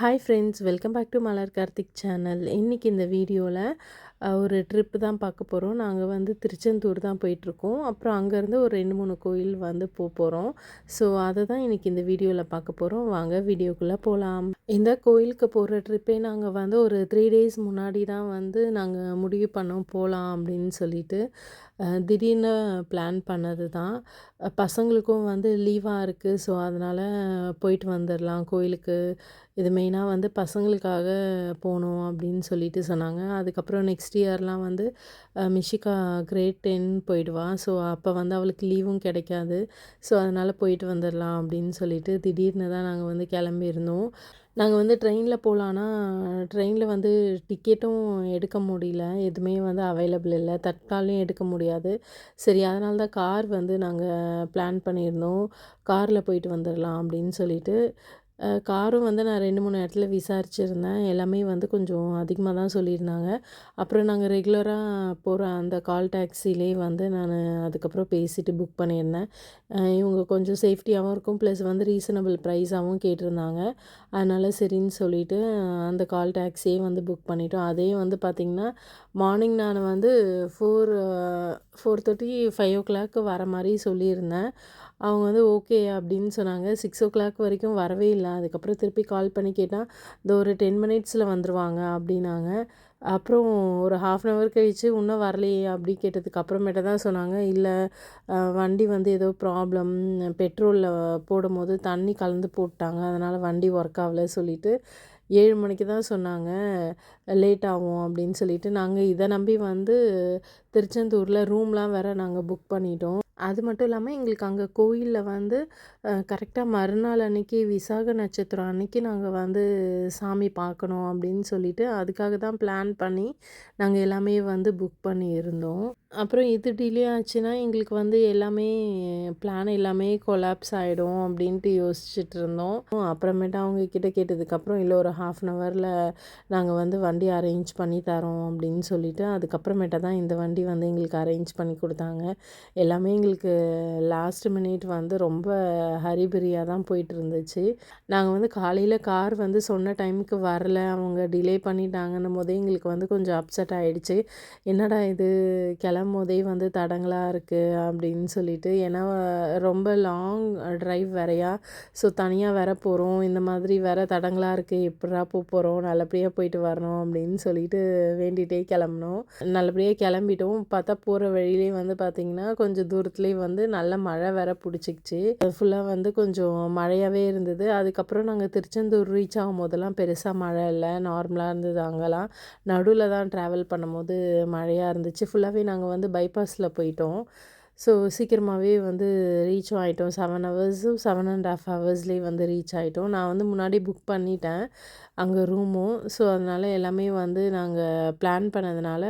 Hi friends welcome back to Malar Karthik channel இன்றைக்கி இந்த வீடியோவில் ஒரு ட்ரிப்பு தான் பார்க்க போகிறோம் நாங்கள் வந்து திருச்செந்தூர் தான் போயிட்டுருக்கோம். அப்புறம் அங்கேருந்து ஒரு ரெண்டு மூணு கோயில் வந்து போக போகிறோம் ஸோ அதை தான் இன்றைக்கி இந்த வீடியோவில் பார்க்க போகிறோம் வாங்க வீடியோக்குள்ளே போகலாம் இந்த கோயிலுக்கு போகிற ட்ரிப்பே நாங்கள் வந்து ஒரு த்ரீ டேஸ் முன்னாடி தான் வந்து நாங்கள் முடிவு பண்ணோம் போகலாம் அப்படின்னு சொல்லிட்டு. திடீர்னு பிளான் பண்ணது தான். பசங்களுக்கும் வந்து லீவாக இருக்குது ஸோ அதனால் போயிட்டு வந்துடலாம் கோயிலுக்கு. இது மெயினாக வந்து பசங்களுக்காக போகணும் அப்படின்னு சொல்லிட்டு சொன்னாங்க. அதுக்கப்புறம் நெக்ஸ்ட் இயர்லாம் வந்து மிஷிகா கிரேட் டென் போயிடுவா ஸோ அப்போ வந்து அவளுக்கு லீவும் கிடைக்காது. ஸோ அதனால் போயிட்டு வந்துடலாம் அப்படின்னு சொல்லிட்டு திடீர்னு தான் நாங்கள் வந்து கிளம்பியிருந்தோம். நாங்கள் வந்து ட்ரெயினில் போகலான்னா ட்ரெயினில் வந்து டிக்கெட்டும் எடுக்க முடியல. எதுவுமே வந்து அவைலபிள் இல்லை. தட்காலையும் எடுக்க முடியாது. சரி அதனால தான் கார் வந்து நாங்கள் பிளான் பண்ணியிருந்தோம். காரில் போயிட்டு வந்துடலாம் அப்படின்னு சொல்லிட்டு காரும் வந்து நான் ரெண்டு மூணு இடத்துல விசாரிச்சுருந்தேன். எல்லாமே வந்து கொஞ்சம் அதிகமாக தான் சொல்லியிருந்தாங்க. அப்புறம் நாங்கள் ரெகுலராக போகிற அந்த கால் டாக்ஸிலே வந்து நான் அதுக்கப்புறம் பேசிவிட்டு புக் பண்ணியிருந்தேன். இவங்க கொஞ்சம் சேஃப்டியாகவும் இருக்கும். ப்ளஸ் வந்து ரீசனபிள் ப்ரைஸாகவும் கேட்டிருந்தாங்க. அதனால் சரின்னு சொல்லிவிட்டு அந்த கால் டாக்ஸியே வந்து புக் பண்ணிட்டோம். அதே வந்து பார்த்திங்கன்னா மார்னிங் நான் வந்து four four thirty five o'clock வர மாதிரி சொல்லியிருந்தேன். அவங்க வந்து ஓகே அப்படின்னு சொன்னாங்க. சிக்ஸ் ஓ கிளாக் வரைக்கும் வரவே இல்லை. அதுக்கப்புறம் திருப்பி கால் பண்ணி கேட்டால் இந்த ஒரு டென் மினிட்ஸில் வந்துடுவாங்க அப்படின்னாங்க. அப்புறம் ஒரு ஹாஃப் அன் ஹவர் கழித்து இன்னும் வரலையே அப்படி கேட்டதுக்கு அப்புறமேட்ட தான் சொன்னாங்க. இல்லை வண்டி வந்து ஏதோ ப்ராப்ளம் பெட்ரோலில் போடும்போது தண்ணி கலந்து போட்டாங்க. அதனால் வண்டி ஒர்க் ஆகலை சொல்லிவிட்டு ஏழு மணிக்கு தான் சொன்னாங்க. லேட் ஆகும் அப்படின்னு சொல்லிட்டு நாங்கள் இதை நம்பி வந்து திருச்செந்தூரில் ரூம்லாம் வேறு நாங்கள் புக் பண்ணிட்டோம். அது மட்டும் இல்லாமல் எங்களுக்கு அங்கே கோயிலில் வந்து கரெக்டாக மறுநாள் அன்னைக்கு விசாக நட்சத்திரம் அன்னைக்கு நாங்கள் வந்து சாமி பார்க்கணும் அப்படின்னு சொல்லிட்டு அதுக்காக தான் பிளான் பண்ணி நாங்கள் எல்லாமே வந்து புக் பண்ணியிருந்தோம். அப்புறம் இது டிலே ஆச்சுன்னா எங்களுக்கு வந்து எல்லாமே பிளான் எல்லாமே கொலாப்ஸ் ஆகிடும் அப்படின்ட்டு யோசிச்சுட்டு இருந்தோம் அப்புறமேட்டு அவங்க கிட்ட கேட்டதுக்கப்புறம் இல்லை ஒரு ஹாஃப் அன் ஹவரில் நாங்கள் வந்து வண்டி அரேஞ்ச் பண்ணி தரோம் அப்படின்னு சொல்லிட்டு அதுக்கப்புறமேட்டா தான் இந்த வண்டி வந்து எங்களுக்கு அரேஞ்ச் பண்ணி கொடுத்தாங்க. எல்லாமே எங்களுக்கு லாஸ்ட் மினிட் வந்து ரொம்ப ஹரிபரியாக தான் போயிட்டு இருந்துச்சு நாங்கள் வந்து காலையில் கார் வந்து சொன்ன டைமுக்கு வரல. அவங்க டிலே பண்ணிட்டாங்கன்னும் போதே எங்களுக்கு வந்து கொஞ்சம் அப்செட் ஆகிடுச்சு என்னடா இது? கிள கிளம்போதே வந்து தடங்களாக இருக்குது அப்படின்னு சொல்லிட்டு. ஏன்னா ரொம்ப லாங் ட்ரைவ் வேறையா? ஸோ தனியாக வர போகிறோம் இந்த மாதிரி வேற தடங்களாக இருக்குது எப்படா போக போகிறோம் நல்லபடியாக போயிட்டு வரணும் அப்படின்னு சொல்லிட்டு வேண்டிகிட்டே கிளம்புனோம். நல்லபடியாக கிளம்பிட்டோம். பார்த்தா போகிற வழியிலே வந்து பார்த்திங்கன்னா கொஞ்சம் தூரத்துலேயே வந்து நல்ல மழை வேற பிடிச்சிக்கிச்சு. ஃபுல்லாக வந்து கொஞ்சம் மழையாகவே இருந்தது. அதுக்கப்புறம் நாங்கள் திருச்செந்தூர் ரீச் ஆகும் போதெல்லாம் பெருசாக மழை இல்லை. நார்மலாக இருந்தது அங்கெல்லாம். நடுவில் தான் ட்ராவல் பண்ணும்போது மழையாக இருந்துச்சு. ஃபுல்லாகவே நாங்கள் நாங்கள் வந்து பைபாஸில் போயிட்டோம். ஸோ சீக்கிரமாகவே வந்து ரீச் ஆகிட்டோம் செவன் ஹவர்ஸும் செவன் அண்ட் ஆஃப் ஹவர்ஸ்லேயே வந்து ரீச் ஆகிட்டோம் நான் வந்து முன்னாடி புக் பண்ணிட்டேன் அங்கே ரூமும் ஸோ அதனால் எல்லாமே வந்து நாங்கள் பிளான் பண்ணதுனால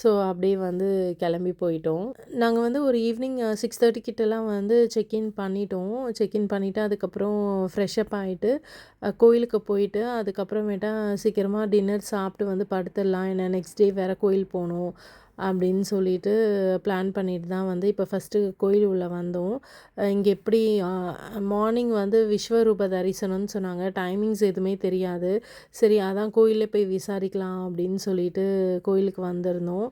ஸோ அப்படியே வந்து கிளம்பி போயிட்டோம். நாங்கள் வந்து ஒரு ஈவினிங் சிக்ஸ் தேர்ட்டி கிட்டலாம் வந்து செக்இன் பண்ணிட்டோம். செக்இன் பண்ணிவிட்டு அதுக்கப்புறம் ஃப்ரெஷ்அப் ஆகிட்டு கோயிலுக்கு போயிட்டு அதுக்கப்புறமேட்டா சீக்கிரமாக டின்னர் சாப்பிட்டு வந்து படுத்துடலாம். ஏன்னா நெக்ஸ்ட் டே வேறு கோயில் போகணும். அப்படின்னு சொல்லிட்டு பிளான் பண்ணிட்டு தான் வந்து இப்போ ஃபஸ்ட்டு கோயில் உள்ளே வந்தோம் இங்கே எப்படி மார்னிங் வந்து விஸ்வரூப தரிசனம்னு சொன்னாங்க. டைமிங்ஸ் எதுவுமே தெரியாது. சரி அதான் கோயிலில் போய் விசாரிக்கலாம் அப்படின்னு சொல்லிட்டு கோயிலுக்கு வந்திருந்தோம்.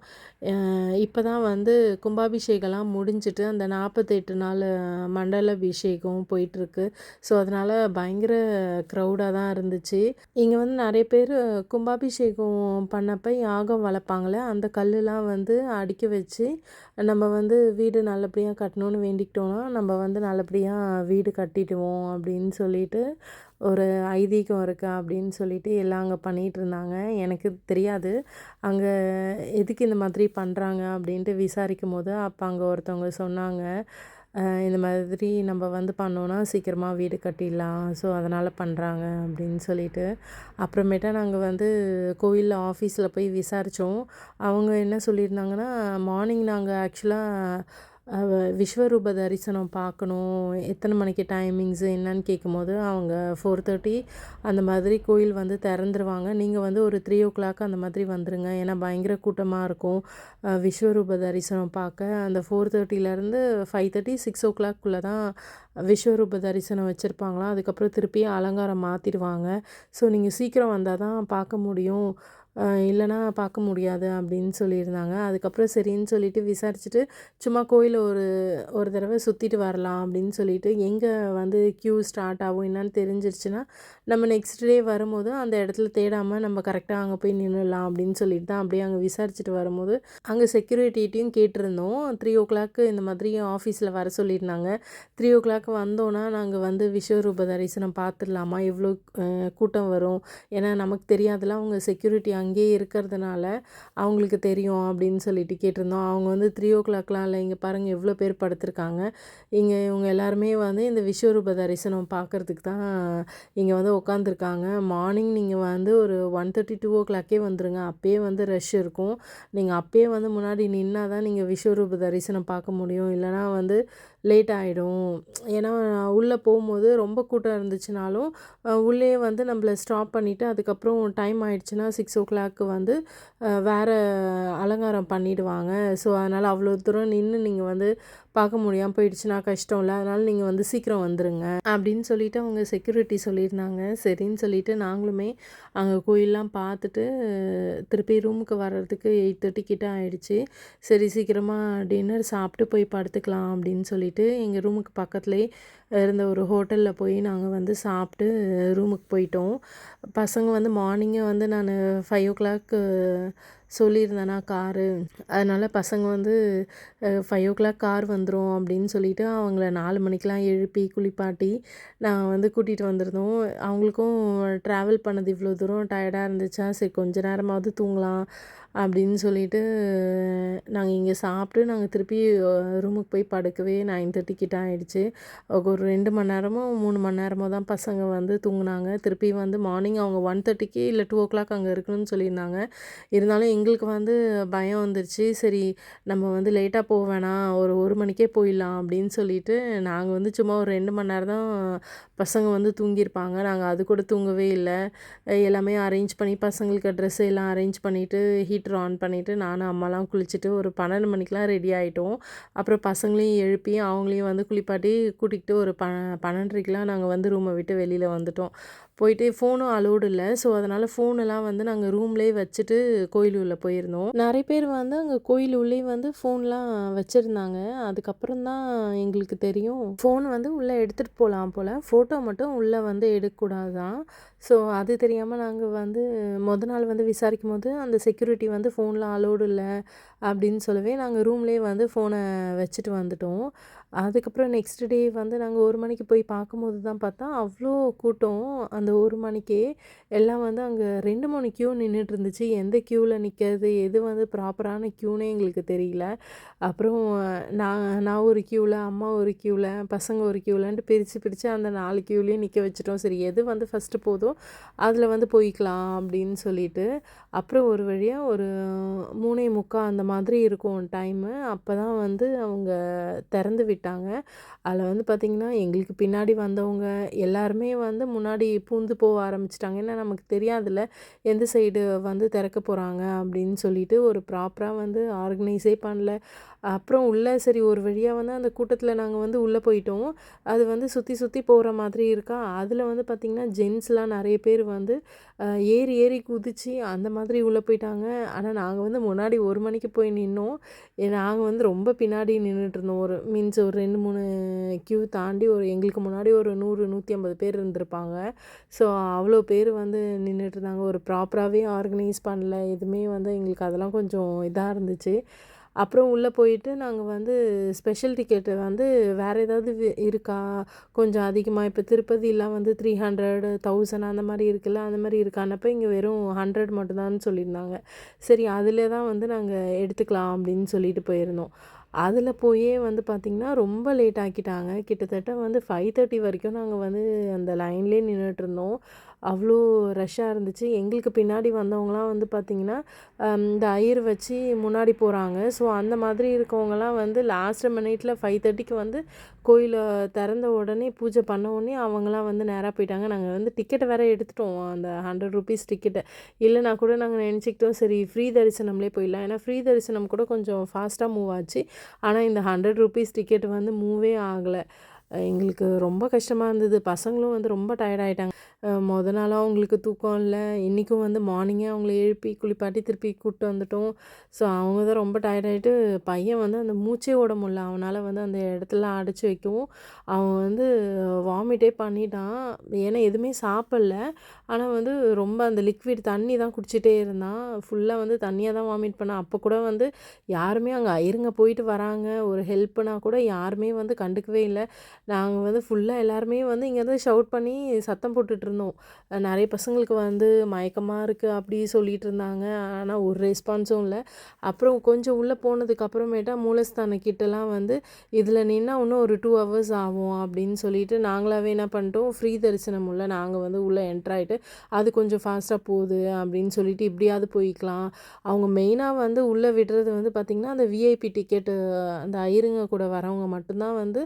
இப்போ தான் வந்து கும்பாபிஷேகம்லாம் முடிஞ்சிட்டு அந்த நாற்பத்தெட்டு நாள் மண்டல அபிஷேகம் போயிட்டுருக்கு. ஸோ அதனால் பயங்கர க்ரௌடாக தான் இருந்துச்சு. இங்கே வந்து நிறைய பேர் கும்பாபிஷேகம் பண்ணப்போ யாகம் வளர்ப்பாங்களே அந்த கல்லுலாம் வந்து வந்து அடுக்கி வச்சு நம்ம வந்து வீடு நல்லபடியாக கட்டணும்னு வேண்டிக்கிட்டோன்னா நம்ம வந்து நல்லபடியாக வீடு கட்டிடுவோம் அப்படின்னு சொல்லிட்டு ஒரு ஐதீகம் இருக்கா அப்படின்னு சொல்லிட்டு எல்லாம் அங்கே பண்ணிகிட்டு இருந்தாங்க. எனக்கு தெரியாது. அங்கே எதுக்கு இந்த மாதிரி பண்ணுறாங்க அப்படின்ட்டு விசாரிக்கும் போது அப்போ அங்கே ஒருத்தவங்க சொன்னாங்க. இந்த மாதிரி நம்ம வந்து பண்ணோன்னா சீக்கிரமாக வீடு கட்டிடலாம். ஸோ அதனால் பண்ணுறாங்க அப்படின்னு சொல்லிட்டு. அப்புறமேட்டா நாங்கள் வந்து கோயிலில் ஆஃபீஸில் போய் விசாரித்தோம் அவங்க என்ன சொல்லியிருந்தாங்கன்னா மார்னிங் நாங்கள் ஆக்சுவலாக விஸ்வரூப தரிசனம் பார்க்கணும். எத்தனை மணிக்கு டைமிங்ஸு என்னன்னு கேட்கும்போது அவங்க ஃபோர் தேர்ட்டி அந்த மாதிரி கோயில் வந்து திறந்துருவாங்க. நீங்கள் வந்து ஒரு த்ரீ ஓ கிளாக் அந்த மாதிரி வந்துடுங்க ஏன்னா பயங்கர கூட்டமாக இருக்கும். விஸ்வரூப தரிசனம் பார்க்க. அந்த ஃபோர் தேர்ட்டிலேருந்து ஃபைவ் தேர்ட்டி சிக்ஸ் ஓ கிளாக்குள்ளே தான் விஸ்வரூப தரிசனம் வச்சுருப்பாங்களாம். அதுக்கப்புறம் திருப்பி அலங்காரம் மாற்றிடுவாங்க ஸோ நீங்கள் சீக்கிரம் வந்தால் தான் பார்க்க முடியும். இல்லைனா பார்க்க முடியாது அப்படின்னு சொல்லியிருந்தாங்க. அதுக்கப்புறம் சரின்னு சொல்லிட்டு விசாரிச்சுட்டு சும்மா கோயிலை ஒரு ஒரு தடவை சுற்றிட்டு வரலாம் அப்படின்னு சொல்லிட்டு எங்கே வந்து க்யூ ஸ்டார்ட் ஆகும் என்னன்னு தெரிஞ்சிருச்சுன்னா நம்ம நெக்ஸ்ட் டே வரும்போது அந்த இடத்துல தேடாமல் நம்ம கரெக்டாக அங்கே போய் நின்றுடலாம் அப்படின்னு சொல்லிட்டு தான் அப்படியே அங்கே விசாரிச்சுட்டு வரும்போது அங்கே செக்யூரிட்டிட்டையும் கேட்டிருந்தோம். த்ரீ ஓ கிளாக்கு இந்த மாதிரி ஆஃபீஸில் வர சொல்லியிருந்தாங்க. த்ரீ ஓ கிளாக் வந்தோன்னா நாங்கள் வந்து விஸ்வரூப தரிசனம் பார்த்துடலாமா? எவ்வளோ கூட்டம் வரும்? ஏன்னா நமக்கு தெரியாதுல அவங்க செக்யூரிட்டி அங்கேயே இருக்கிறதுனால அவங்களுக்கு தெரியும் அப்படின்னு சொல்லிட்டு கேட்டிருந்தோம். அவங்க வந்து த்ரீ ஓ கிளாக்லாம் இல்லை இங்கே பாருங்கள் எவ்வளோ பேர் படுத்திருக்காங்க. இங்கே இவங்க எல்லாருமே வந்து இந்த விஸ்வரூப தரிசனம் பார்க்குறதுக்கு தான் இங்கே வந்து உட்காந்துருக்காங்க மார்னிங் நீங்கள் வந்து ஒரு ஒன் தேர்ட்டி டூ ஓ கிளாக்கே வந்துடுங்க அப்போயே வந்து ரஷ் இருக்கும். நீங்கள் அப்போயே வந்து முன்னாடி நின்னா தான் நீங்கள் விஸ்வரூப தரிசனம் பார்க்க முடியும். இல்லைனா வந்து லேட் ஆகிடும் ஏன்னா உள்ளே போகும்போது ரொம்ப கூட்டம் இருந்துச்சுனாலும் உள்ளே வந்து நம்மள ஸ்டாப் பண்ணிவிட்டு அதுக்கப்புறம் டைம் ஆகிடுச்சின்னா சிக்ஸ் ஓ கிளாக்கு வந்து வேறு அலங்காரம் பண்ணிவிடுவாங்க ஸோ அதனால் அவ்வளோ தூரம் நின்று நீங்கள் வந்து பார்க்க முடியாமல் போயிடுச்சுன்னா கஷ்டம் இல்லை. அதனால் நீங்கள் வந்து சீக்கிரம் வந்துடுங்க அப்படின்னு சொல்லிட்டு அவங்க செக்யூரிட்டி சொல்லியிருந்தாங்க. சரின்னு சொல்லிட்டு நாங்களுமே அங்கே கோயிலெலாம் பார்த்துட்டு திருப்பி ரூமுக்கு வர்றதுக்கு எயிட் தேர்ட்டி கிட்ட ஆகிடுச்சு சரி சீக்கிரமாக டின்னர் சாப்பிட்டு போய் படுத்துக்கலாம் அப்படின்னு சொல்லிட்டு எங்கள் ரூமுக்கு பக்கத்துலேயே இருந்த ஒரு ஹோட்டலில் போய் நாங்கள் வந்து சாப்பிட்டு ரூமுக்கு போயிட்டோம். பசங்க வந்து மார்னிங்கே வந்து நான் ஃபைவ் ஓ கிளாக்கு சொல்லியிருந்தேனா காரு. அதனால் பசங்க வந்து ஃபைவ் ஓ கிளாக் கார் வந்துடும் அப்படின்னு சொல்லிவிட்டு அவங்கள நாலு மணிக்கெலாம் எழுப்பி குளிப்பாட்டி நான் வந்து கூட்டிகிட்டு வந்திருந்தோம். அவங்களுக்கும் ட்ராவல் பண்ணது இவ்வளோ தூரம் டயர்டாக இருந்துச்சா? சரி கொஞ்ச நேரமாவது தூங்கலாம். அப்படின்னு சொல்லிட்டு நாங்கள் இங்கே சாப்பிட்டு நாங்கள் திருப்பி ரூமுக்கு போய் படுக்கவே நைன் தேர்ட்டி கிட்ட ஆகிடுச்சு ஒரு ரெண்டு மணி நேரமோ மூணு மணி நேரமோ தான் பசங்க வந்து தூங்கினாங்க. திருப்பி வந்து மார்னிங் அவங்க ஒன் தேர்ட்டிக்கு இல்லை டூ ஓ கிளாக் அங்கே இருக்கணும்னு சொல்லியிருந்தாங்க. இருந்தாலும் எங்களுக்கு வந்து பயம் வந்துருச்சு. சரி நம்ம வந்து லேட்டாக போக வேணாம். ஒரு ஒரு மணிக்கே போயிடலாம் அப்படின்னு சொல்லிட்டு நாங்கள் வந்து சும்மா ஒரு ரெண்டு மணி நேரம் தான் பசங்க வந்து தூங்கியிருப்பாங்க. நாங்கள் அது கூட தூங்கவே இல்லை. எல்லாமே அரேஞ்ச் பண்ணி பசங்களுக்கு ட்ரெஸ் எல்லாம் அரேஞ்ச் பண்ணிவிட்டு ஹீட்டர் ஆன் பண்ணிவிட்டு நானும் அம்மாலாம் குளிச்சுட்டு ஒரு பன்னெண்டு மணிக்கெலாம் ரெடி ஆகிட்டோம் அப்புறம் பசங்களையும் எழுப்பி அவங்களையும் வந்து குளிப்பாட்டி கூட்டிகிட்டு ஒரு ப பன்னெண்டரைக்கெலாம் நாங்கள் வந்து ரூமை விட்டு வெளியில் வந்துட்டோம். போயிட்டு ஃபோனும் அலோடு இல்லை. ஸோ அதனால் ஃபோனெல்லாம் வந்து நாங்கள் ரூம்லேயே வச்சுட்டு கோயில் உள்ளே போயிருந்தோம். நிறைய பேர் வந்து அங்கே கோயில் உள்ளே வந்து ஃபோன்லாம் வச்சுருந்தாங்க. அதுக்கப்புறம் தான் எங்களுக்கு தெரியும். ஃபோன் வந்து உள்ளே எடுத்துகிட்டு போகலாம் போல். ஃபோட்டோ மட்டும் உள்ளே வந்து எடுக்கக்கூடாது தான் ஸோ அது தெரியாமல் நாங்கள் வந்து மொதல் நாள் வந்து விசாரிக்கும் போது அந்த செக்யூரிட்டி வந்து ஃபோன்லாம் அலோடு இல்லை. அப்படின்னு சொல்லவே நாங்கள் ரூம்லேயே வந்து ஃபோனை வச்சுட்டு வந்துட்டோம். அதுக்கப்புறம் நெக்ஸ்ட் டே வந்து நாங்கள் ஒரு மணிக்கு போய் பார்க்கும்போது தான் பார்த்தா அவ்வளோ கூட்டம். அந்த ஒரு மணிக்கே எல்லாம் வந்து அங்கே ரெண்டு மூணு க்யூ நின்றுட்டு இருந்துச்சு. எந்த க்யூவில் நிற்கிறது எது வந்து ப்ராப்பரான க்யூனே எங்களுக்கு தெரியல. அப்புறம் நான் நான் ஒரு க்யூவில் அம்மா ஒரு க்யூவில் பசங்க ஒரு க்யூவில்ன்ட்டு பிரித்து பிரித்து அந்த நாலு க்யூலேயும் நிற்க வச்சுட்டோம். சரி எது வந்து ஃபஸ்ட்டு போதும் அதில் வந்து போய்க்கலாம் அப்படின்னு சொல்லிட்டு அப்புறம் ஒரு வழியாக ஒரு மூணே முக்கால் அந்த மாதிரி இருக்கும் டைமு. அப்போ தான் வந்து அவங்க திறந்து விட்டாங்க. அதில் வந்து பார்த்திங்கன்னா எங்களுக்கு பின்னாடி வந்தவங்க எல்லாருமே வந்து முன்னாடி பூந்து போக ஆரம்பிச்சிட்டாங்க. ஏன்னா நமக்கு தெரியாதுல்ல எந்த சைடு வந்து திறக்க போகிறாங்க அப்படின்னு சொல்லிட்டு ஒரு ப்ராப்பராக வந்து ஆர்கனைஸே பண்ணல. அப்புறம் உள்ளே சரி ஒரு வழியாக வந்து அந்த கூட்டத்தில் நாங்கள் வந்து உள்ளே போயிட்டோம். அது வந்து சுற்றி சுற்றி போகிற மாதிரி இருக்கா? அதில் வந்து பார்த்திங்கன்னா ஜென்ஸ்லாம் நிறைய பேர் வந்து ஏறி ஏறி குதித்து அந்த மாதிரி உள்ளே போயிட்டாங்க. ஆனால் நாங்கள் வந்து முன்னாடி ஒரு மணிக்கு போய் போய் நின்னோம். நாங்கள் வந்து ரொம்ப பின்னாடி நின்றுட்டு இருந்தோம் ஒரு மீன்ஸ் ஒரு ரெண்டு மூணு க்யூ தாண்டி ஒரு எங்களுக்கு முன்னாடி ஒரு நூறு நூற்றி ஐம்பது பேர் இருந்திருப்பாங்க. ஸோ அவ்வளோ பேர் வந்து நின்றுட்டு இருந்தாங்க ஒரு ப்ராப்பராகவே ஆர்கனைஸ் பண்ணல. எதுவுமே வந்து எங்களுக்கு அதெல்லாம் கொஞ்சம் இதாக இருந்துச்சு. அப்புறம் உள்ளே போயிட்டு நாங்கள் வந்து ஸ்பெஷல் டிக்கெட்டு வந்து வேறு ஏதாவது இருக்கா? கொஞ்சம் அதிகமாக இப்போ திருப்பதிலாம் வந்து த்ரீ ஹண்ட்ரட் தௌசண்ட் அந்த மாதிரி இருக்குல்ல அந்த மாதிரி இருக்கானப்போ இங்கே வெறும் ஹண்ட்ரட் மட்டும்தான் சொல்லியிருந்தாங்க. சரி அதில் தான் வந்து நாங்கள் எடுத்துக்கலாம் அப்படின்னு சொல்லிட்டு போயிருந்தோம். அதில் போயே வந்து பார்த்திங்கன்னா ரொம்ப லேட் ஆக்கிட்டாங்க. கிட்டத்தட்ட வந்து ஃபைவ் தேர்ட்டி வரைக்கும் நாங்கள் வந்து அந்த லைன்லேயே நின்றுட்டுருந்தோம் அவ்வளோ ரஷ்ஷாக இருந்துச்சு. எங்களுக்கு பின்னாடி வந்தவங்களாம் வந்து பார்த்திங்கன்னா இந்த ஐயர் வச்சு முன்னாடி போகிறாங்க ஸோ அந்த மாதிரி இருக்கவங்கலாம் வந்து லாஸ்ட் மினிட்ல ஃபைவ் தேர்ட்டிக்கு வந்து கோயிலை திறந்த உடனே பூஜை பண்ண உடனே அவங்களாம் வந்து நேராக போயிட்டாங்க. நாங்கள் வந்து டிக்கெட்டை வேறு எடுத்துட்டோம். அந்த ஹண்ட்ரட் ருபீஸ் டிக்கெட்டை இல்லைனா கூட நாங்கள் நினச்சிக்கிட்டோம் சரி ஃப்ரீ தரிசனம்லேயே போயிடலாம். ஏன்னா ஃப்ரீ தரிசனம் கூட கொஞ்சம் ஃபாஸ்ட்டாக மூவ் ஆச்சு. ஆனால் இந்த ஹண்ட்ரட் ருபீஸ் டிக்கெட் வந்து மூவே ஆகலை. எங்களுக்கு ரொம்ப கஷ்டமாக இருந்தது. பசங்களும் வந்து ரொம்ப டயர்ட் மொதல் நாளாக அவங்களுக்கு தூக்கம் இல்லை. இன்றைக்கும் வந்து மார்னிங்கே அவங்கள எழுப்பி குளிப்பாட்டி திருப்பி கூப்பிட்டு வந்துட்டோம். ஸோ அவங்க தான் ரொம்ப டயர்ட் ஆகிட்டு பையன் வந்து அந்த மூச்சே ஓட முடில அவனால் வந்து அந்த இடத்துல அடைச்சி வைக்கவும் அவன் வந்து வாமிட்டே பண்ணிட்டான். ஏன்னா எதுவுமே சாப்பிடல. ஆனால் வந்து ரொம்ப அந்த லிக்விட் தண்ணி தான் குடிச்சிட்டே இருந்தான். ஃபுல்லாக வந்து தண்ணியாக தான் வாமிட் பண்ணான். அப்போ கூட வந்து யாருமே அங்கே இருங்க போயிட்டு வராங்க. ஒரு ஹெல்ப்னா கூட யாருமே வந்து கண்டுக்கவே இல்லை. நாங்கள் வந்து ஃபுல்லாக எல்லாருமே வந்து இங்கேருந்து ஷவுட் பண்ணி சத்தம் போட்டுட்டு இருந்தோம். நிறைய பசங்களுக்கு வந்து மயக்கமாக இருக்குது அப்படி சொல்லிட்டு இருந்தாங்க. ஆனால் ஒரு ரெஸ்பான்ஸும் இல்லை. அப்புறம் கொஞ்சம் உள்ளே போனதுக்கு அப்புறமேட்டா மூலஸ்தான கிட்டலாம் வந்து இதில் நின்னா இன்னும் ஒரு டூ ஹவர்ஸ் ஆகும் அப்படின்னு சொல்லிட்டு நாங்களாவே என்ன பண்ணிட்டோம் ஃப்ரீ தரிசனம் உள்ள நாங்கள் வந்து உள்ளே என்ட்ரு ஆகிட்டு அது கொஞ்சம் ஃபாஸ்ட்டாக போகுது அப்படின்னு சொல்லிட்டு இப்படியாவது போய்க்கலாம். அவங்க மெயினாக வந்து உள்ளே விடுறது வந்து பார்த்திங்கன்னா அந்த விஐபி டிக்கெட்டு அந்த ஐருங்க கூட வரவங்க மட்டும்தான் வந்து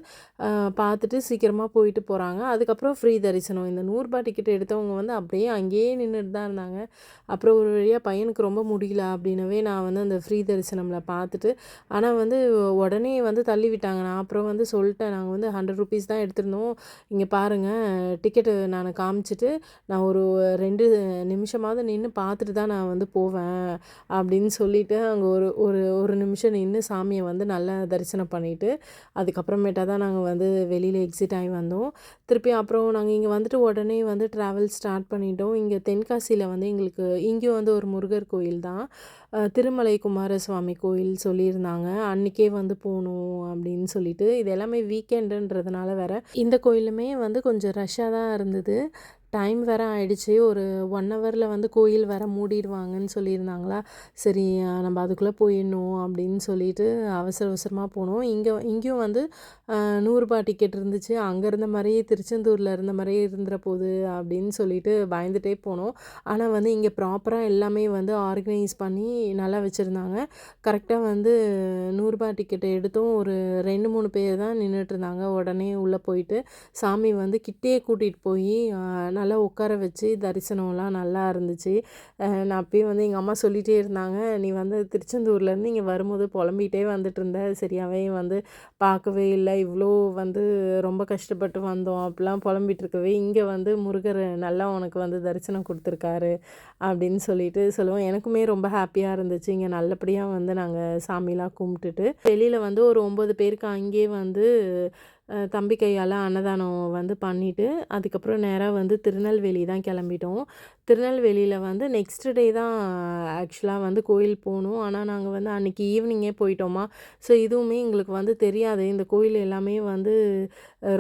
பார்த்துட்டு சீக்கிரமாக போயிட்டு போகிறாங்க அதுக்கப்புறம் ஃப்ரீ தரிசனம். இந்த நூறுரூபா டிக்கெட் டிக்கெட் எடுத்தவங்க வந்து அப்படியே அங்கேயே நின்றுட்டு தான் இருந்தாங்க. அப்புறம் ஒரு வழியாக பையனுக்கு ரொம்ப முடியல அப்படின்னவே நான் வந்து அந்த ஃப்ரீ தரிசனமில் பார்த்துட்டு ஆனால் வந்து உடனே வந்து தள்ளி விட்டாங்க. நான் அப்புறம் வந்து சொல்லிட்டேன் நாங்கள் வந்து ஹண்ட்ரட் ருபீஸ் தான் எடுத்திருந்தோம். இங்கே பாருங்கள் டிக்கெட்டு நான் காமிச்சிட்டு நான் ஒரு ரெண்டு நிமிஷமாவது நின்று பார்த்துட்டு தான் நான் வந்து போவேன் அப்படின்னு சொல்லிட்டு அங்கே ஒரு ஒரு ஒரு நிமிஷம் நின்று சாமியை வந்து நல்லா தரிசனம் பண்ணிவிட்டு அதுக்கப்புறமேட்டா தான் நாங்கள் வந்து வெளியில் எக்ஸிட் ஆகி வந்தோம். திருப்பி அப்புறம் நாங்கள் இங்கே வந்துட்டு உடனே வந்து ட்ராவல் ஸ்டார்ட் பண்ணிட்டோம். இங்கே தென்காசியில் வந்து எங்களுக்கு இங்கேயும் வந்து ஒரு முருகர் கோயில் தான். திருமலை குமாரசுவாமி கோயில் சொல்லியிருந்தாங்க. அன்றைக்கே வந்து போகணும் அப்படின்னு சொல்லிட்டு. இது எல்லாமே வீக்கெண்டுன்றதுனால வேற. இந்த கோயிலுமே வந்து கொஞ்சம் ரஷ்ஷாக தான் இருந்தது. டைம் வேறு ஆயிடுச்சு. ஒரு ஒன் ஹவரில் வந்து கோயில் வேறு மூடிடுவாங்கன்னு சொல்லியிருந்தாங்களா? சரி நம்ம அதுக்குள்ளே போயிடணும் அப்படின்னு சொல்லிட்டு அவசர அவசரமாக போனோம். இங்கே இங்கேயும் வந்து நூறுரூபா டிக்கெட் இருந்துச்சு. அங்கே இருந்த மாதிரியே திருச்செந்தூரில் இருந்த மாதிரியே இருந்துற போகுது அப்படின்னு சொல்லிட்டு பயந்துட்டே போனோம். ஆனால் வந்து இங்கே ப்ராப்பராக எல்லாமே வந்து ஆர்கனைஸ் பண்ணி நல்லா வச்சுருந்தாங்க. கரெக்டாக வந்து நூறுரூபா டிக்கெட் எடுத்தும் ஒரு ரெண்டு மூணு பேர் தான் நின்றுட்டு இருந்தாங்க. உடனே உள்ளே போயிட்டு சாமி வந்து கிட்டே கூட்டிகிட்டு போய் நல்லா உட்கார வச்சு தரிசனம்லாம் நல்லா இருந்துச்சு. நான் அப்பயும் வந்து எங்கள் அம்மா சொல்லிகிட்டே இருந்தாங்க நீ வந்து திருச்செந்தூர்லேருந்து இங்கே வரும்போது புலம்பிகிட்டே வந்துட்டு இருந்த சரியாகவே வந்து பார்க்கவே இல்லை இவ்வளோ வந்து ரொம்ப கஷ்டப்பட்டு வந்தோம் அப்படிலாம் புலம்பிகிட்டு இருக்கவே இங்கே வந்து முருகர் நல்லா உனக்கு வந்து தரிசனம் கொடுத்துருக்காரு அப்படின்னு சொல்லிட்டு சொல்லுவோம். எனக்குமே ரொம்ப ஹாப்பியாக இருந்துச்சு இங்கே நல்லபடியாக வந்து நாங்கள் சாமிலாம் கும்பிட்டுட்டு. வெளியில் வந்து ஒரு ஒம்பது பேருக்கு அங்கேயே வந்து தம்பி கையால் அன்னதானம் வந்து பண்ணிவிட்டு அதுக்கப்புறம் நேராக வந்து திருநெல்வேலி தான் கிளம்பிட்டோம். திருநெல்வேலியில் வந்து நெக்ஸ்ட் டே தான் ஆக்சுவலாக வந்து கோயில் போகணும். ஆனால் நாங்கள் வந்து அன்றைக்கி ஈவினிங்கே போயிட்டோமா. ஸோ இதுவுமே எங்களுக்கு வந்து தெரியாது. இந்த கோயில் எல்லாமே வந்து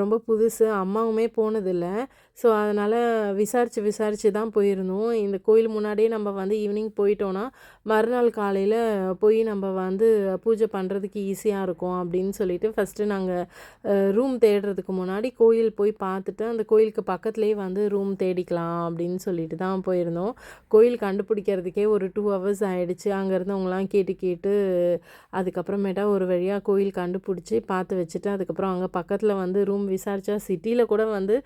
ரொம்ப புதுசு. அம்மாவுமே போனதில்லை. ஸோ அதனால் விசாரித்து விசாரித்து தான் போயிருந்தோம். இந்த கோயில் முன்னாடியே நம்ம வந்து ஈவினிங் போயிட்டோன்னா மறுநாள் காலையில் போய் நம்ம வந்து பூஜை பண்ணுறதுக்கு ஈஸியாக இருக்கும் அப்படின்னு சொல்லிட்டு ஃபஸ்ட்டு நாங்கள் ரூம் தேடுறதுக்கு முன்னாடி கோயில் போய் பார்த்துட்டு அந்த கோயிலுக்கு பக்கத்துலேயே வந்து ரூம் தேடிக்கலாம் அப்படின்னு சொல்லிட்டு தான் போயிருந்தோம். கோயில் கண்டுபிடிக்கிறதுக்கே ஒரு டூ ஹவர்ஸ் ஆகிடுச்சு அங்கே இருந்தவங்களாம் கேட்டு கேட்டு அதுக்கப்புறமேட்டா ஒரு வழியாக கோயில் கண்டுபிடிச்சி பார்த்து வச்சுட்டு அதுக்கப்புறம் அங்கே பக்கத்தில் வந்து ரூம் ரூம் விசாரித்தா சிட்டியில் கூட வந்து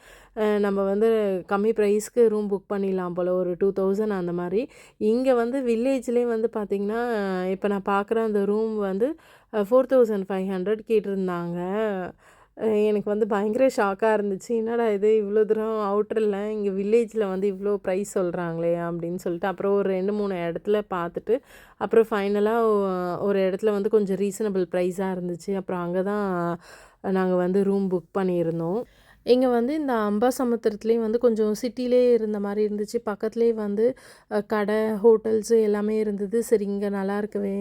நம்ம வந்து கம்மி ப்ரைஸ்க்கு ரூம் புக் பண்ணிடலாம் போல் ஒரு டூ தௌசண்ட் அந்த மாதிரி. இங்கே வந்து வில்லேஜ்லேயே வந்து பார்த்திங்கன்னா இப்போ நான் பார்க்குற அந்த ரூம் வந்து ஃபோர் தௌசண்ட் ஃபைவ் ஹண்ட்ரட் கேட்டிருந்தாங்க. எனக்கு வந்து பயங்கர ஷாக்காக இருந்துச்சு. என்னடா இது இவ்வளோ தூரம் அவுட்டரில் இங்கே வில்லேஜில் வந்து இவ்வளோ ப்ரைஸ் சொல்கிறாங்களே அப்படின்னு சொல்லிட்டு அப்புறம் ஒரு ரெண்டு மூணு இடத்துல பார்த்துட்டு அப்புறம் ஃபைனலாக ஒரு இடத்துல வந்து கொஞ்சம் ரீசனபிள் ப்ரைஸாக இருந்துச்சு. அப்புறம் அங்கே தான் நாங்கள் வந்து ரூம் புக் பண்ணியிருந்தோம். இங்கே வந்து இந்த அம்பா சமுத்திரத்துலேயும் வந்து கொஞ்சம் சிட்டிலே இருந்த மாதிரி இருந்துச்சு. பக்கத்துலேயே வந்து கடை ஹோட்டல்ஸு எல்லாமே இருந்தது. சரி இங்கே நல்லா இருக்கவே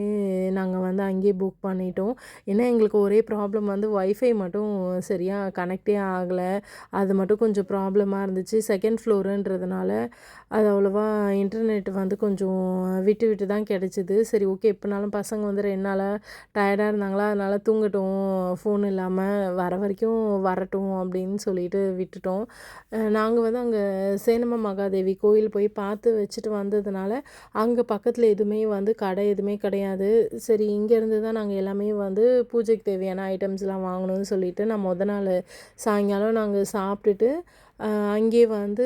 நாங்கள் வந்து அங்கேயே புக் பண்ணிட்டோம். ஏன்னா எங்களுக்கு ஒரே ப்ராப்ளம் வந்து ஒய்ஃபை மட்டும் சரியாக கனெக்டே ஆகலை. அது மட்டும் கொஞ்சம் ப்ராப்ளமாக இருந்துச்சு. செகண்ட் ஃப்ளோருன்றதுனால அது அவ்வளோவா இன்டர்நெட் வந்து கொஞ்சம் விட்டு விட்டு தான் கிடச்சிது. சரி ஓகே எப்போனாலும் பசங்க வந்து ரெண்டு நாளாக டயர்டாக இருந்தாங்களா? அதனால் தூங்கட்டும். ஃபோன் இல்லாமல் வர வரைக்கும் வரட்டும் அப்படின்னு சொல்லி சொல்லிட்டு விட்டுட்டோம். நாங்கள் வந்து அங்கே சேனம மகாதேவி கோயில் போய் பார்த்து வச்சுட்டு வந்ததுனால அங்கே பக்கத்தில் எதுவுமே வந்து கடை எதுவுமே கிடையாது. சரி இங்கேருந்து தான் நாங்கள் எல்லாமே வந்து பூஜைக்கு தேவையான ஐட்டம்ஸ்லாம் வாங்கணும்னு சொல்லிட்டு நான் முத நாள் சாயங்காலம் நாங்கள் சாப்பிட்டுட்டு அங்கேயே வந்து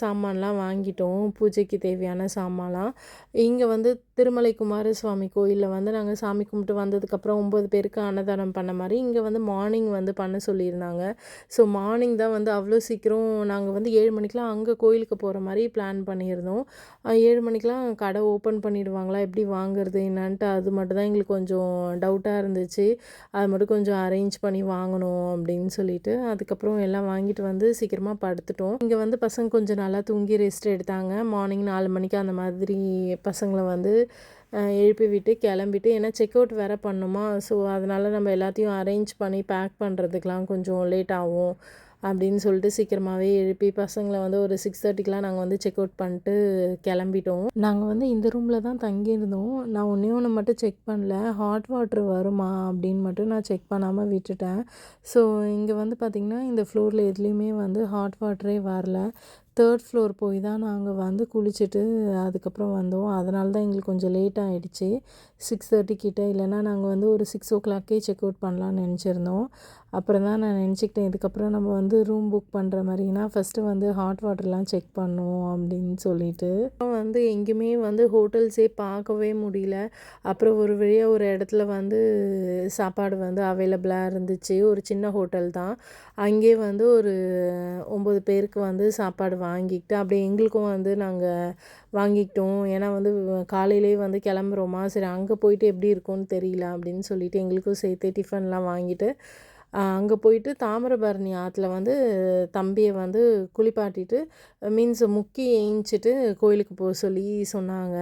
சாமான்லாம் வாங்கிட்டோம். பூஜைக்கு தேவையான சாமான்லாம். இங்கே வந்து திருமலை குமாரசுவாமி கோயிலில் வந்து நாங்கள் சாமி கும்பிட்டு வந்ததுக்கப்புறம் ஒம்பது பேருக்கு அன்னதானம் பண்ண மாதிரி இங்கே வந்து மார்னிங் வந்து பண்ண சொல்லியிருந்தாங்க. ஸோ மார்னிங் தான் வந்து அவ்வளோ சீக்கிரம் நாங்கள் வந்து ஏழு மணிக்கெலாம் அங்கே கோயிலுக்கு போகிற மாதிரி பிளான் பண்ணியிருந்தோம். ஏழு மணிக்கெலாம் கடை ஓப்பன் பண்ணிடுவாங்களா? எப்படி வாங்குறது? என்னான்ட்டு அது மட்டும் தான் எங்களுக்கு கொஞ்சம் டவுட்டாக இருந்துச்சு. அது மட்டும் கொஞ்சம் அரேஞ்ச் பண்ணி வாங்கணும் அப்படின்னு சொல்லிட்டு அதுக்கப்புறம் எல்லாம் வாங்கிட்டு வந்து சீக்கிரமாக படுத்துட்டோம். இங்கே வந்து பசங்க கொஞ்சம் நல்லா தூங்கி ரெஸ்ட் எடுத்தாங்க. மார்னிங் நாலு மணிக்கு அந்த மாதிரி பசங்களை வந்து எழுப்பி விட்டு கிளம்பிட்டு ஏன்னா செக் அவுட் வேறு பண்ணுமா? ஸோ அதனால் நம்ம எல்லாத்தையும் அரேஞ்ச் பண்ணி பேக் பண்ணுறதுக்கெலாம் கொஞ்சம் லேட் ஆகும் அப்படின்னு சொல்லிட்டு சீக்கிரமாகவே எழுப்பி பசங்களை வந்து ஒரு சிக்ஸ் தேர்ட்டிக்கெலாம் நாங்கள் வந்து செக் அவுட் பண்ணிட்டு கிளம்பிட்டோம். நாங்கள் வந்து இந்த ரூமில் தான் தங்கியிருந்தோம். நான் ஒன்றே ஒன்று மட்டும் செக் பண்ணல. ஹாட் வாட்ரு வருமா அப்படின்னு மட்டும் நான் செக் பண்ணாமல் விட்டுட்டேன். ஸோ இங்கே வந்து பார்த்திங்கன்னா இந்த ஃப்ளோரில் எதுலேயுமே வந்து ஹாட் வாட்டரே வரல. தேர்ட் ஃப்ளோர் போய் தான் நாங்கள் வந்து குளிச்சுட்டு அதுக்கப்புறம் வந்தோம். அதனால தான் எங்களுக்கு கொஞ்சம் லேட் ஆகிடுச்சு சிக்ஸ் தேர்ட்டி கிட்டே. இல்லைன்னா நாங்கள் வந்து ஒரு சிக்ஸ் ஓ கிளாக்கே செக் அவுட் பண்ணலான்னு நினச்சிருந்தோம். அப்புறம் தான் நான் நினச்சிக்கிட்டேன் இதுக்கப்புறம் நம்ம வந்து ரூம் புக் பண்ணுற மாதிரினா ஃபஸ்ட்டு வந்து ஹாட் வாட்டர்லாம் செக் பண்ணுவோம் அப்படின்னு சொல்லிட்டு. வந்து எங்கேயுமே வந்து ஹோட்டல்ஸே பார்க்கவே முடியல. அப்புறம் ஒரு வழியாக ஒரு இடத்துல வந்து சாப்பாடு வந்து அவைலபிளாக இருந்துச்சு. ஒரு சின்ன ஹோட்டல் தான். அங்கே வந்து ஒரு ஒம்பது பேருக்கு வந்து சாப்பாடு வாங்கிக்கிட்டு அப்படியே எங்களுக்கும் வந்து நாங்கள் வாங்கிக்கிட்டோம். ஏன்னா வந்து காலையிலே வந்து கிளம்புறோமா? சரி அங்கே போயிட்டு எப்படி இருக்கும்னு தெரியல அப்படின்னு சொல்லிட்டு எங்களுக்கும் சேர்த்து டிஃபன்லாம் வாங்கிட்டு அங்கே போயிட்டு தாமிரபரணி ஆற்றுல வந்து தம்பியை வந்து குளிப்பாட்டிட்டு மீன்ஸ் முக்கி ஏஞ்சிட்டு கோயிலுக்கு போக சொல்லி சொன்னாங்க.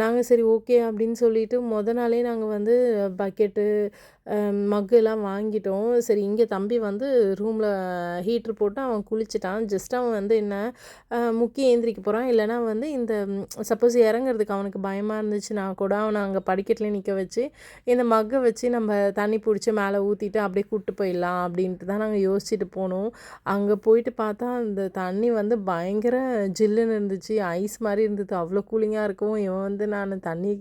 நாங்கள் சரி ஓகே அப்படின்னு சொல்லிட்டு முத நாளே நாங்கள் வந்து பக்கெட்டு மக்கெல்லாம் வாங்கிட்டோம். சரி இங்கே தம்பி வந்து ரூமில் ஹீட்ரு போட்டு அவன் குளிச்சிட்டான். ஜஸ்ட் அவன் வந்து என்ன முக்கி ஏந்திரிக்க போகிறான் இல்லைனா வந்து இந்த சப்போஸ் இறங்குறதுக்கு அவனுக்கு பயமாக இருந்துச்சுன்னா கூட அவனை அங்கே படிக்கட்டில் நிற்க வச்சு இந்த மக்கை வச்சு நம்ம தண்ணி பிடிச்சி மேலே ஊற்றிட்டு அப்படியே கூப்பிட்டு போயிடலாம் அப்படின்ட்டு தான் நாங்கள் யோசிச்சுட்டு போனோம். அங்கே போயிட்டு பார்த்தா அந்த தண்ணி வந்து வந்து பயங்கர ஜில்லுன்னு இருந்துச்சு. ஐஸ் மாதிரி இருந்தது. அவ்வளோ கூலிங்காக இருக்கும். இவன் வந்து நான் தண்ணி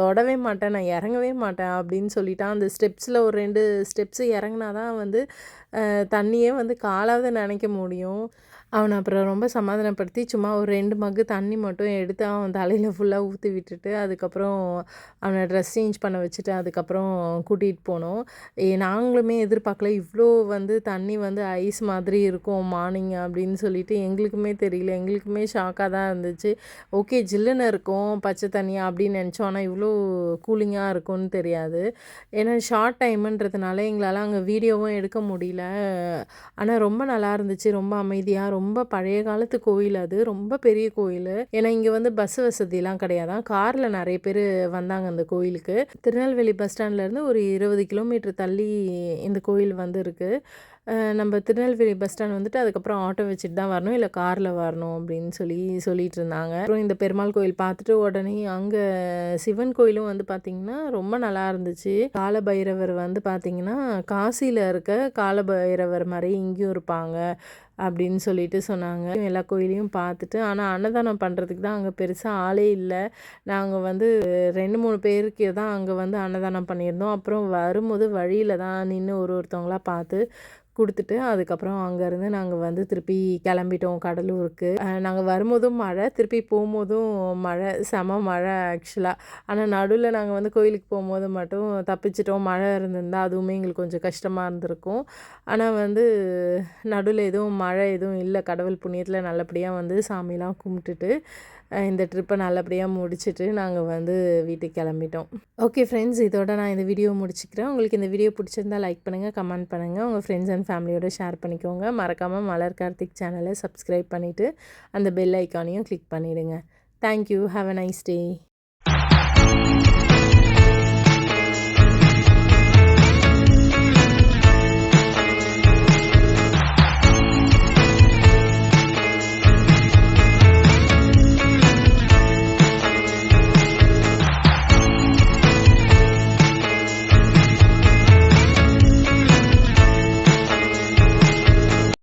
தொடவே மாட்டேன். நான் இறங்கவே மாட்டேன் அப்படின்னு சொல்லிட்டான். அந்த ஸ்டெப்ஸில் ஒரு ரெண்டு ஸ்டெப்ஸு இறங்கினா தான் வந்து தண்ணியே வந்து காலாவது நினைக்க முடியும். அவனை அப்புறம் ரொம்ப சமாதானப்படுத்தி சும்மா ஒரு ரெண்டு மக்கு தண்ணி மட்டும் எடுத்து அவன் தலையில் ஃபுல்லாக ஊற்றி விட்டுட்டு அதுக்கப்புறம் அவனை ட்ரெஸ் சேஞ்ச் பண்ண வச்சுட்டு அதுக்கப்புறம் கூட்டிகிட்டு போனோம். ஏ நாங்களுமே எதிர்பார்க்கல இவ்வளோ வந்து தண்ணி வந்து ஐஸ் மாதிரி இருக்கும் மார்னிங் அப்படின்னு சொல்லிட்டு எங்களுக்குமே தெரியல. எங்களுக்குமே ஷாக்காக தான் இருந்துச்சு. ஓகே ஜில்லுன்னு இருக்கும் பச்சை தண்ணியாக அப்படின்னு நினச்சோம். ஆனால் இவ்வளோ கூலிங்காக இருக்கும்னு தெரியாது. ஏன்னா ஷார்ட் டைமுன்றதுனால எங்களால் அங்கே வீடியோவும் எடுக்க முடியல. ஆனால் ரொம்ப நல்லா இருந்துச்சு. ரொம்ப அமைதியாக ரொம்ப ரொம்ப பழைய காலத்து கோயில் அது. ரொம்ப பெரிய கோயில். ஏன்னா இங்கே வந்து பஸ் வசதிலாம் கிடையாதான். காரில் நிறைய பேர் வந்தாங்க அந்த கோயிலுக்கு. திருநெல்வேலி பஸ் ஸ்டாண்ட்லேருந்து ஒரு இருபது கிலோமீட்டர் தள்ளி இந்த கோயில் வந்து இருக்குது நம்ம திருநெல்வேலி பஸ் ஸ்டாண்ட் வந்துட்டு அதுக்கப்புறம் ஆட்டோ வச்சுட்டு தான் வரணும் இல்லை காரில் வரணும் அப்படின்னு சொல்லி சொல்லிட்டு இருந்தாங்க. அப்புறம் இந்த பெருமாள் கோயில் பார்த்துட்டு உடனே அங்கே சிவன் கோயிலும் வந்து பார்த்திங்கன்னா ரொம்ப நல்லா இருந்துச்சு. காலபைரவர் வந்து பார்த்திங்கன்னா காசியில் இருக்க காலபைரவர் மாதிரி இங்கேயும் இருப்பாங்க அப்படின்னு சொல்லிட்டு சொன்னாங்க. எல்லா கோயிலையும் பார்த்துட்டு ஆனால் அன்னதானம் பண்ணுறதுக்கு தான் அங்கே பெருசாக ஆளே இல்லை. நாங்கள் வந்து ரெண்டு மூணு பேருக்கு தான் அங்கே வந்து அன்னதானம் பண்ணியிருந்தோம். அப்புறம் வரும்போது வழியில் தான் நின்று ஒரு ஒருத்தவங்களாக பார்த்து கொடுத்துட்டு அதுக்கப்புறம் அங்கேருந்து நாங்கள் வந்து திருப்பி கிளம்பிட்டோம் கடலூருக்கு. நாங்கள் வரும்போதும் மழை திருப்பி போகும்போதும் மழை செம மழை ஆக்சுவலாக ஆனால் நடுவில் நாங்கள் வந்து கோயிலுக்கு போகும்போது மட்டும் தப்பிச்சிட்டோம். மழை இருந்திருந்தால் அதுவுமே எங்களுக்கு கொஞ்சம் கஷ்டமாக இருந்திருக்கும். ஆனால் வந்து நடுவில் எதுவும் மழை எதுவும் இல்லை. கடவுள் புண்ணியத்தில் நல்லபடியாக வந்து சாமிலாம் கும்பிட்டுட்டு இந்த ட்ரிப்பை நல்லபடியாக முடிச்சுட்டு நாங்கள் வந்து வீட்டுக்கு கிளம்பிட்டோம். ஓகே ஃப்ரெண்ட்ஸ் இதோட நான் இந்த வீடியோ முடிச்சுக்கிறேன். உங்களுக்கு இந்த வீடியோ பிடிச்சிருந்தா லைக் பண்ணுங்கள் கமெண்ட் பண்ணுங்கள் உங்கள் ஃப்ரெண்ட்ஸ் அண்ட் ஃபேமிலியோட ஷேர் பண்ணிக்கோங்க. மறக்காமல் மலர் கார்த்திக் சேனலை சப்ஸ்கிரைப் பண்ணிவிட்டு அந்த பெல் ஐக்கானையும் கிளிக் பண்ணிவிடுங்க thank you have a nice day